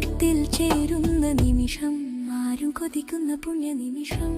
ലോകത്തിൽ ചേരുന്ന നിമിഷം ആരും കൊതിക്കുന്ന പുണ്യ നിമിഷം